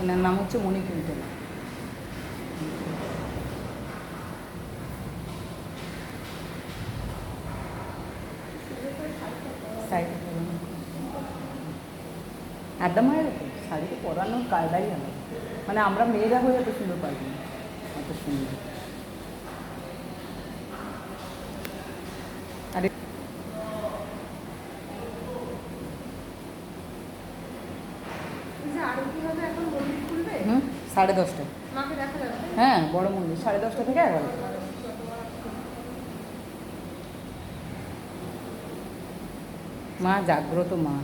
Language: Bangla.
এনার নাম হচ্ছে মণি কুইন্টেল। একদম হয়ে গেছে শাড়ি তো পরানোর কায়দাই হবে মানে আমরা মেয়েরা হয়ে এত সুন্দর পারি না। এত সুন্দর। আরে যে আরতি হবে? সাড়ে যাবে? হ্যাঁ বড় মন্দির সাড়ে দশটা থেকে এগারোটা। মা জাগ্রত মা।